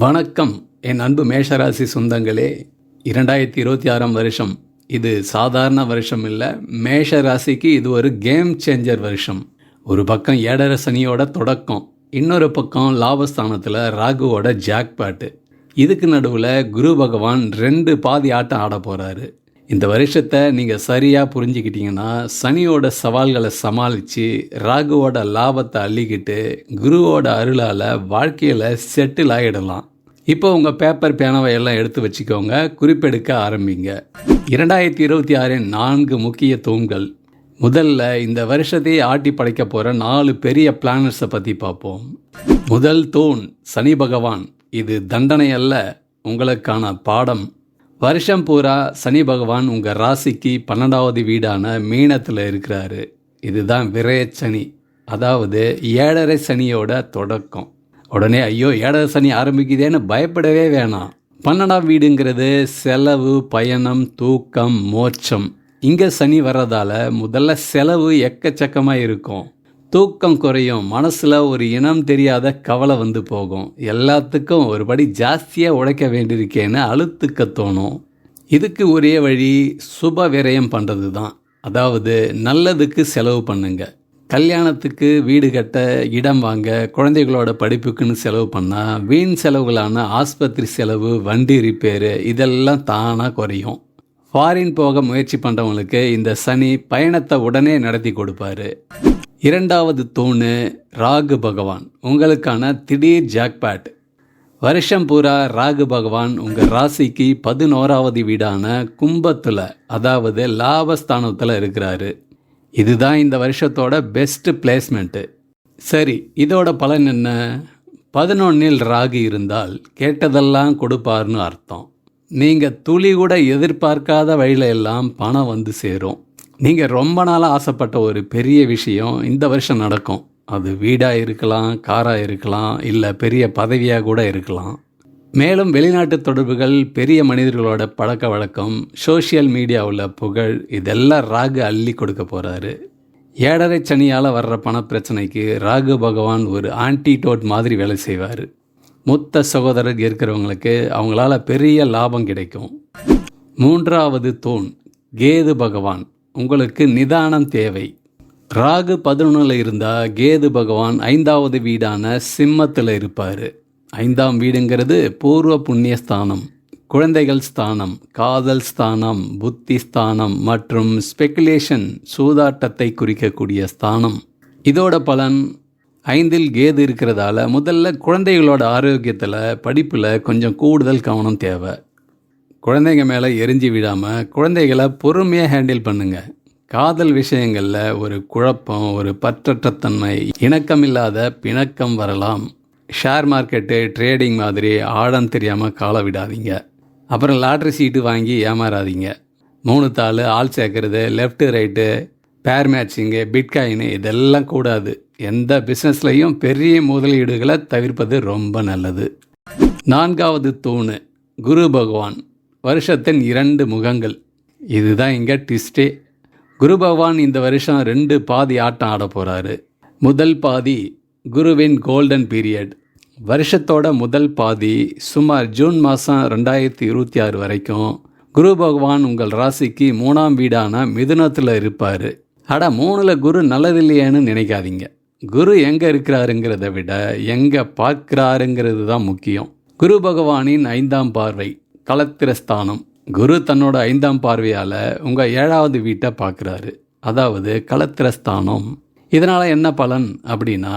வணக்கம் என் அன்பு மேஷராசி சொந்தங்களே. இரண்டாயிரத்தி இருபத்தி ஆறாம் வருஷம். இது சாதாரண வருஷம் இல்லை. மேஷ ராசிக்கு இது ஒரு கேம் சேஞ்சர் வருஷம். ஒரு பக்கம் ஏடர சனியோட தொடக்கம். இன்னொரு பக்கம் லாபஸ்தானத்தில் ராகுவோட ஜாக்பாட்டு இதுக்கு நடுவில் குரு பகவான் ரெண்டு பாதி ஆட்டம் ஆட போகிறாரு இந்த வருஷத்தை நீங்கள் சரியாக புரிஞ்சுக்கிட்டீங்கன்னா சனியோட சவால்களை சமாளித்து ராகுவோட லாபத்தை அள்ளிக்கிட்டு குருவோட அருளால் வாழ்க்கையில் செட்டில் ஆகிடலாம் இப்போ உங்கள் பேப்பர் பேனாவை எல்லாம் எடுத்து வச்சுக்கோங்க. குறிப்பெடுக்க ஆரம்பிங்க. இரண்டாயிரத்தி இருபத்தி ஆறின் நான்கு முக்கிய தூண்கள். முதல்ல இந்த வருஷத்தையே ஆட்டி படைக்க போகிற நாலு பெரிய பிளானட்ஸை பற்றி பார்ப்போம். முதல் தூண் சனி பகவான். இது தண்டனை அல்ல உங்களுக்கான பாடம். வருஷம் பூரா சனி பகவான் உங்கள் ராசிக்கு பன்னெண்டாவது வீடான மீனத்தில் இருக்கிறாரு. இதுதான் விரயச்சனி அதாவது ஏழரை சனியோட தொடக்கம். உடனே ஐயோ ஏழரை சனி ஆரம்பிக்குதேன்னு பயப்படவே வேணாம். பன்னெண்டாம் வீடுங்கிறது செலவு பயணம் தூக்கம் மோட்சம். இங்கே சனி வர்றதால முதல்ல செலவு எக்கச்சக்கமாக இருக்கும். தூக்கம் குறையும் மனசில் ஒரு இனம் தெரியாத கவலை வந்து போகும். எல்லாத்துக்கும் ஒரு படி ஜாஸ்தியாக உழைக்க வேண்டியிருக்கேன்னு அழுத்துக்க தோணும். இதுக்கு ஒரே வழி சுப விரயம் பண்ணுறது தான் அதாவது நல்லதுக்கு செலவு பண்ணுங்கள் கல்யாணத்துக்கு வீடு கட்ட இடம் வாங்க குழந்தைகளோட படிப்புக்குன்னு செலவு பண்ணால் வீண் செலவுகளான ஆஸ்பத்திரி செலவு வண்டி ரிப்பேரு இதெல்லாம் தானாக குறையும். ஃபாரின் போக முயற்சி பண்ணுறவங்களுக்கு இந்த சனி பயணத்தை உடனே நடத்தி கொடுப்பாரு. இரண்டாவது தூணு ராகு பகவான். உங்களுக்கான திடீர் ஜாக்பேட் வருஷம் பூரா ராகு பகவான் உங்கள் ராசிக்கு பதினோராவது வீடான கும்பத்தில் அதாவது லாபஸ்தானத்தில் இருக்கிறாரு. இதுதான் இந்த வருஷத்தோட பெஸ்ட்டு பிளேஸ்மெண்ட்டு சரி இதோட பலன் என்ன? பதினொன்னில் ராகு இருந்தால் கேட்டதெல்லாம் கொடுப்பார்னு அர்த்தம். நீங்கள் துளி கூட எதிர்பார்க்காத வழியில எல்லாம் பணம் வந்து சேரும். நீங்கள் ரொம்ப நாளாக ஆசைப்பட்ட ஒரு பெரிய விஷயம் இந்த வருஷம் நடக்கும். அது வீடாக இருக்கலாம் காராக இருக்கலாம் இல்லை பெரிய பதவியாக கூட இருக்கலாம். மேலும் வெளிநாட்டு தொடர்புகள் பெரிய மனிதர்களோட பழக்க வழக்கம் சோஷியல் மீடியாவில் புகழ் இதெல்லாம் ராகு அள்ளி கொடுக்க போகிறாரு ஏழரை சனியால் வர்ற பணப்பிரச்சனைக்கு ராகு பகவான் ஒரு ஆன்டிடோட் மாதிரி வேலை செய்வார். மூத்த சகோதரர் இருக்கிறவங்களுக்கு அவங்களால பெரிய லாபம் கிடைக்கும். மூன்றாவது தூண் கேது பகவான் உங்களுக்கு நிதானம் தேவை. ராகு பதினொன்றில் இருந்தால் கேது பகவான் ஐந்தாவது வீடான சிம்மத்தில் இருப்பார். ஐந்தாம் வீடுங்கிறது பூர்வ புண்ணிய ஸ்தானம் குழந்தைகள் ஸ்தானம் காதல் ஸ்தானம் புத்தி ஸ்தானம் மற்றும் ஸ்பெகுலேஷன் சூதாட்டத்தை குறிக்கக்கூடிய ஸ்தானம். இதோட பலன் ஐந்தில் கேது இருக்கிறதால முதல்ல குழந்தைகளோட ஆரோக்கியத்தில் படிப்பில் கொஞ்சம் கூடுதல் கவனம் தேவை. குழந்தைங்க மேலே எரிஞ்சு விடாமல் குழந்தைகளை பொறுமையாக ஹேண்டில் பண்ணுங்கள் காதல் விஷயங்களில் ஒரு குழப்பம் ஒரு பற்றற்ற தன்மை இணக்கமில்லாத பிணக்கம் வரலாம். ஷேர் மார்க்கெட்டு ட்ரேடிங் மாதிரி ஆழம் தெரியாமல் காலை விடாதீங்க. அப்புறம் லாட்ரி சீட்டு வாங்கி ஏமாறாதீங்க. மூணு தாள் ஆள் சேர்க்கறது லெஃப்ட் ரைட்டு பேர் மேட்சிங்கு பிட்காயின் இதெல்லாம் கூடாது. எந்த பிஸ்னஸ்லையும் பெரிய முதலீடுகளை தவிர்ப்பது ரொம்ப நல்லது. நான்காவது தூணு குரு பகவான். வருஷத்தின் இரண்டு முகங்கள். இதுதான் இங்கே ட்விஸ்டே குரு பகவான் இந்த வருஷம் ரெண்டு பாதி ஆட்டம் ஆட போகிறாரு முதல் பாதி குருவின் கோல்டன் பீரியட் வருஷத்தோட முதல் பாதி சுமார் ஜூன் மாதம் ரெண்டாயிரத்தி இருபத்தி ஆறு வரைக்கும் குரு பகவான் உங்கள் ராசிக்கு மூணாம் வீடான மிதுனத்தில் இருப்பார். அட மூணில் குரு நல்லதில்லையேன்னு நினைக்காதீங்க. குரு எங்கே இருக்கிறாருங்கிறத விட எங்கே பார்க்கிறாருங்கிறது தான் முக்கியம். குரு பகவானின் ஐந்தாம் பார்வை களத்திரஸ்தானம் குரு தன்னோட ஐந்தாம் பார்வையால் உங்கள் ஏழாவது வீட்டை பார்க்குறாரு. அதாவது களத்திரஸ்தானம் இதனால் என்ன பலன் அப்படின்னா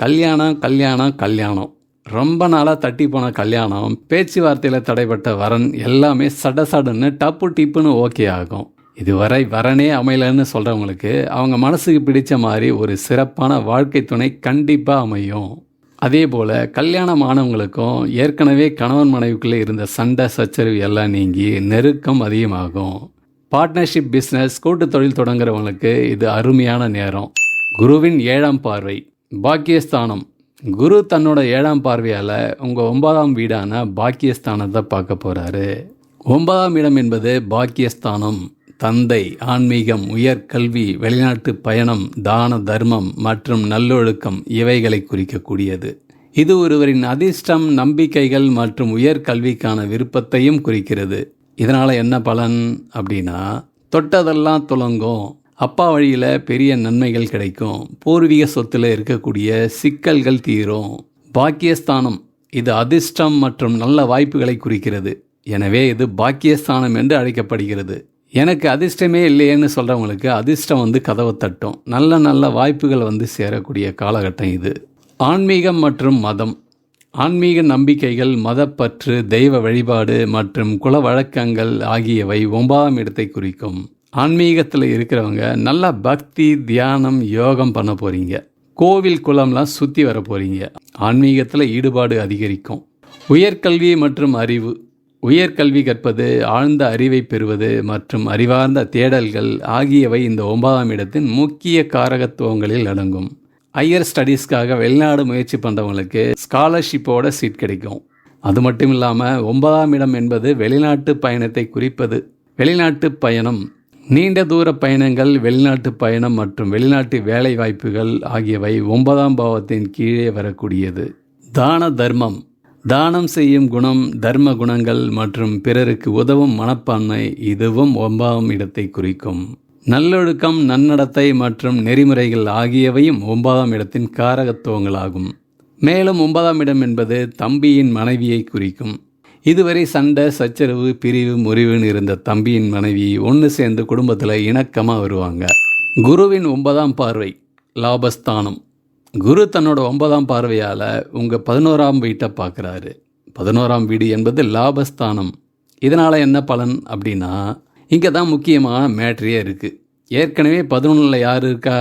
கல்யாணம் கல்யாணம் கல்யாணம். ரொம்ப நாளாக தட்டி போன கல்யாணம் பேச்சுவார்த்தையில் தடைப்பட்ட வரன் எல்லாமே சட சடன்னு டப்பு டிப்புன்னு ஓகே ஆகும். இதுவரை வரனே அமையலன்னு சொல்கிறவங்களுக்கு அவங்க மனசுக்கு பிடிச்ச மாதிரி ஒரு சிறப்பான வாழ்க்கை துணை கண்டிப்பாக அமையும். அதே போல் கல்யாணம் ஆனவங்களுக்கும் ஏற்கனவே கணவன் மனைவிக்குள்ளே இருந்த சண்டை சச்சரவு எல்லாம் நீங்கி நெருக்கம் அதிகமாகும். பார்ட்னர்ஷிப் பிஸ்னஸ் கூட்டு தொழில் தொடங்குறவங்களுக்கு இது அருமையான நேரம். குருவின் ஏழாம் பார்வை. பாக்கியஸ்தானம். குரு தன்னோட ஏழாம் பார்வையால் உங்கள் ஒன்பதாம் வீடான பாக்கியஸ்தானத்தை பார்க்க போகிறாரு ஒன்பதாம் இடம் என்பது பாக்கியஸ்தானம் தந்தை ஆன்மீகம் உயர்கல்வி வெளிநாட்டு பயணம் தான தர்மம் மற்றும் நல்லொழுக்கம் இவைகளை குறிக்கக்கூடியது. இது ஒருவரின் அதிர்ஷ்டம் நம்பிக்கைகள் மற்றும் உயர்கல்விக்கான விருப்பத்தையும் குறிக்கிறது. இதனால் என்ன பலன் அப்படின்னா தொட்டதெல்லாம் துலங்கும். அப்பா வழியில் பெரிய நன்மைகள் கிடைக்கும். பூர்வீக சொத்தில் இருக்கக்கூடிய சிக்கல்கள் தீரும். பாக்கியஸ்தானம் இது அதிர்ஷ்டம் மற்றும் நல்ல வாய்ப்புகளை குறிக்கிறது. எனவே இது பாக்கியஸ்தானம் என்று அழைக்கப்படுகிறது. எனக்கு அதிர்ஷ்டமே இல்லையேன்னு சொல்கிறவங்களுக்கு அதிர்ஷ்டம் வந்து கதவை தட்டும். நல்ல நல்ல வாய்ப்புகள் வந்து சேரக்கூடிய காலகட்டம் இது. ஆன்மீகம் மற்றும் மதம். ஆன்மீக நம்பிக்கைகள் மதப்பற்று தெய்வ வழிபாடு மற்றும் குல வழக்கங்கள் ஆகியவை ஒன்பதாம் இடத்தை குறிக்கும். ஆன்மீகத்தில் இருக்கிறவங்க நல்லா பக்தி தியானம் யோகம் பண்ண போகிறீங்க கோவில் குளம்லாம் சுற்றி வர போகிறீங்க ஆன்மீகத்தில் ஈடுபாடு அதிகரிக்கும். உயர்கல்வி மற்றும் அறிவு. உயர்கல்வி கற்பது ஆழ்ந்த அறிவை பெறுவது மற்றும் அறிவார்ந்த தேடல்கள் ஆகியவை இந்த ஒன்பதாம் இடத்தின் முக்கிய காரகத்துவங்களில் அடங்கும். ஹையர் ஸ்டடீஸ்க்காக வெளிநாடு முயற்சி பண்ணுறவங்களுக்கு ஸ்காலர்ஷிப்போட சீட் கிடைக்கும். அது மட்டும் இல்லாமல் ஒன்பதாம் இடம் என்பது வெளிநாட்டு பயணத்தை குறிப்பது. வெளிநாட்டு பயணம் நீண்ட தூர பயணங்கள் வெளிநாட்டு பயணம் மற்றும் வெளிநாட்டு வேலை வாய்ப்புகள் ஆகியவை ஒன்பதாம் பாவத்தின் கீழே வரக்கூடியது. தான தர்மம். தானம் செய்யும் குணம் தர்ம குணங்கள் மற்றும் பிறருக்கு உதவும் மனப்பான்மை இதுவும் ஒன்பதாம் இடத்தை குறிக்கும். நல்லொழுக்கம் நன்னடத்தை மற்றும் நெறிமுறைகள் ஆகியவையும் ஒன்பதாம் இடத்தின் காரகத்துவங்களாகும். மேலும் ஒன்பதாம் இடம் என்பது தம்பியின் மனைவியை குறிக்கும். இதுவரை சண்டை சச்சரவு பிரிவு முறிவுன்னு இருந்த தம்பியின் மனைவி ஒன்று சேர்ந்து குடும்பத்தில் இணக்கமாக வருவாங்க. குருவின் ஒன்பதாம் பார்வை லாபஸ்தானம். குரு தன்னோட ஒன்பதாம் பார்வையால் உங்கள் பதினோராம் வீட்டை பார்க்குறாரு பதினோராம் வீடு என்பது லாபஸ்தானம். இதனால் என்ன பலன் அப்படின்னா இங்கே தான் முக்கியமான மேட்ரியே இருக்குது ஏற்கனவே பதினொன்றில் யார் இருக்கா?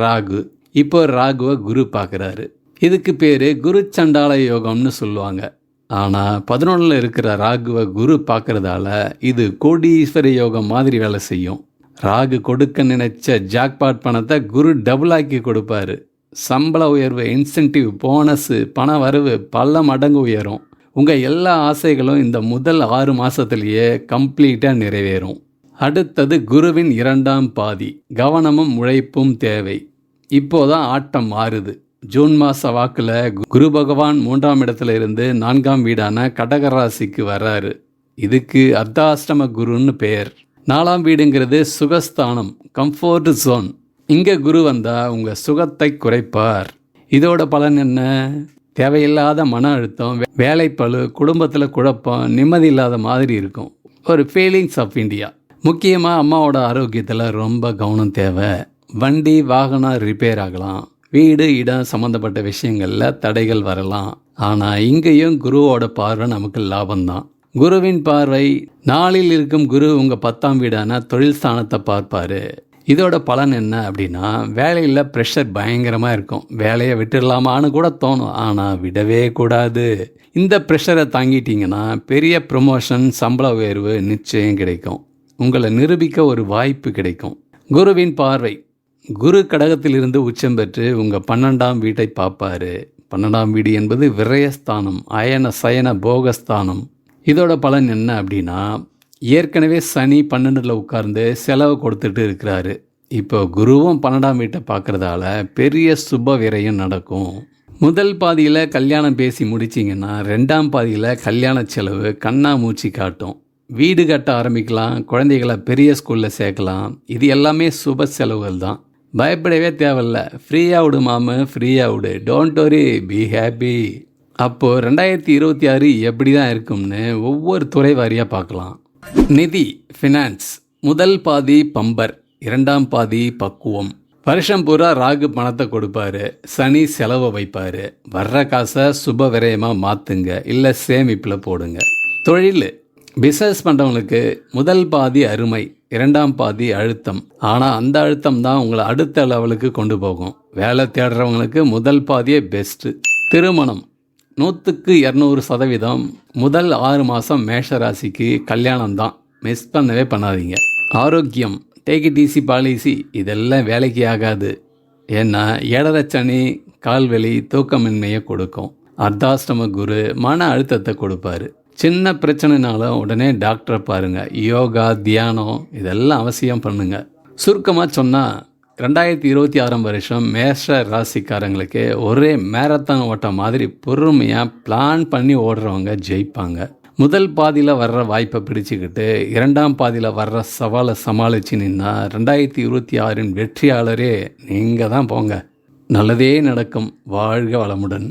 ராகு. இப்போ ராகுவை குரு பார்க்குறாரு இதுக்கு பேர் குரு சண்டால யோகம்னு சொல்லுவாங்க. ஆனால் பதினொன்றில் இருக்கிற ராகுவை குரு பார்க்குறதால இது கோடீஸ்வர யோகம் மாதிரி வேலை செய்யும். ராகு கொடுக்க நினைச்ச ஜாக்பாட் பணத்தை குரு டபுள் ஆக்கி கொடுப்பாரு. சம்பள உயர்வு இன்சென்டிவ் போனஸு பண வரவு பல மடங்கு உயரும். உங்கள் எல்லா ஆசைகளும் இந்த முதல் ஆறு மாதத்துலேயே கம்ப்ளீட்டாக நிறைவேறும். அடுத்தது குருவின் இரண்டாம் பாதி. கவனமும் உழைப்பும் தேவை. இப்போதான் ஆட்டம் மாறுது. ஜூன் மாத வாக்கில் குரு பகவான் மூன்றாம் இடத்துல இருந்து நான்காம் வீடான கடகராசிக்கு வர்றாரு. இதுக்கு அர்த்தாஷ்டம குருன்னு பெயர். நாலாம் வீடுங்கிறது சுகஸ்தானம் கம்ஃபோர்ட் ஜோன் இங்கே குரு வந்தால் உங்கள் சுகத்தை குறைப்பார். இதோட பலன் என்ன? தேவையில்லாத மன அழுத்தம் வேலைப்பழு குடும்பத்தில் குழப்பம் நிம்மதி இல்லாத மாதிரி இருக்கும். ஒரு ஃபீலிங்ஸ் ஆஃப் இந்தியா முக்கியமாக அம்மாவோட ஆரோக்கியத்தில் ரொம்ப கவனம் தேவை. வண்டி வாகனம் ரிப்பேர் ஆகலாம். வீடு இடம் சம்மந்தப்பட்ட விஷயங்களில் தடைகள் வரலாம். ஆனால் இங்கேயும் குருவோட பார்வை நமக்கு லாபம்தான். குருவின் பார்வை நாளில் இருக்கும் குரு உங்கள் பத்தாம் வீடான தொழில் ஸ்தானத்தை பார்ப்பார். இதோட பலன் என்ன அப்படின்னா வேலையில் ப்ரெஷர் பயங்கரமாக இருக்கும். வேலையை விட்டுடலாமான்னு கூட தோணும். ஆனால் விடவே கூடாது. இந்த ப்ரெஷரை தாங்கிட்டீங்கன்னா பெரிய ப்ரொமோஷன் சம்பள உயர்வு நிச்சயம் கிடைக்கும். உங்களை நிரூபிக்க ஒரு வாய்ப்பு கிடைக்கும். குருவின் பார்வை குரு கடகத்திலிருந்து உச்சம் பெற்று உங்கள் பன்னெண்டாம் வீட்டை பார்ப்பாரு. பன்னெண்டாம் வீடு என்பது விரயஸ்தானம் அயன சயன போகஸ்தானம். இதோட பலன் என்ன அப்படின்னா ஏற்கனவே சனி பன்னெண்டில் உட்கார்ந்து செலவு கொடுத்துட்டு இருக்கிறாரு. இப்போ குருவும் பன்னெண்டாம் வீட்டை பார்க்குறதால பெரிய சுப விரயம் நடக்கும். முதல் பாதியில் கல்யாணம் பேசி முடிச்சிங்கன்னா ரெண்டாம் பாதியில் கல்யாண செலவு கண்ணா மூச்சு காட்டும். வீடு கட்ட ஆரம்பிக்கலாம் குழந்தைகளை பெரிய ஸ்கூலில் சேர்க்கலாம். இது எல்லாமே சுப செலவுகள் தான் பயப்படவே தேவையில்ல. ஃப்ரீயாக விடு மாமு. ஃப்ரீயாக விடு. டோன்ட் ஒரி பி ஹாப்பி அப்போது ரெண்டாயிரத்தி இருபத்தி ஆறு எப்படி தான் இருக்கும்னு ஒவ்வொரு துறை வாரியாக பார்க்கலாம். நிதி ஃபினான்ஸ் முதல் பாதி பம்பர் இரண்டாம் பாதி பக்குவம். வருஷம் பூரா ராகு பணத்தை கொடுப்பாரு. சனி செலவை வைப்பார். வர்ற காசை சுப விரயமாக மாற்றுங்க இல்லை சேமிப்பில் போடுங்க. தொழில் பிஸ்னஸ் பண்ணுறவங்களுக்கு முதல் பாதி அருமை இரண்டாம் பாதி அழுத்தம். ஆனால் அந்த அழுத்தம் தான் உங்களை அடுத்த லெவலுக்கு கொண்டு போகும். வேலை தேடுறவங்களுக்கு முதல் பாதியே பெஸ்ட்டு திருமணம். நூற்றுக்கு இரநூறு சதவீதம் முதல் ஆறு மாதம் மேஷராசிக்கு கல்யாணம் தான். மிஸ் பண்ணவே பண்ணாதீங்க. ஆரோக்கியம் டேக் இட் ஈஸி பாலிசி இதெல்லாம் வேலைக்கு ஆகாது. ஏன்னா ஏடரச்சனி கால்வெளி கால்வலி தூக்கமின்மையை கொடுக்கும். அர்த்தாஷ்டம குரு மன அழுத்தத்தை கொடுப்பாரு. சின்ன பிரச்சனைனாலும் உடனே டாக்டரை பாருங்கள் யோகா தியானம் இதெல்லாம் அவசியம் பண்ணுங்கள் சுருக்கமாக சொன்னால் ரெண்டாயிரத்தி இருபத்தி ஆறாம் வருஷம் மேஷ ராசிக்காரங்களுக்கு ஒரே மேரத்தான் ஓட்டம் மாதிரி பொறுமையாக பிளான் பண்ணி ஓடுறவங்க ஜெயிப்பாங்க. முதல் பாதியில் வர்ற வாய்ப்பை பிடிச்சிக்கிட்டு இரண்டாம் பாதியில் வர்ற சவாலை சமாளித்து நின்னா ரெண்டாயிரத்தி இருபத்தி ஆறின் வெற்றியாளரே நீங்கள் தான் போங்க. நல்லதே நடக்கும். வாழ்க வளமுடன்.